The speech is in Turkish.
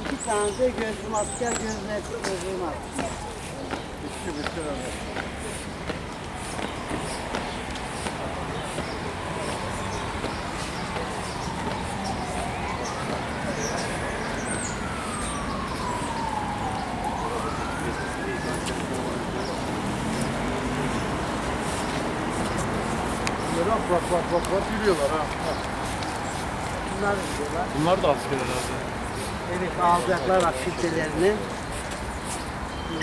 İki tane de gözlüm asker, göz net gözlüm asker. Öyle. Bak bak bak bak bak yürüyorlar ha. Bak. Bunlar diyorlar. Bunlar da asker herhalde. Evet alacaklar aktivitelerini. Ee,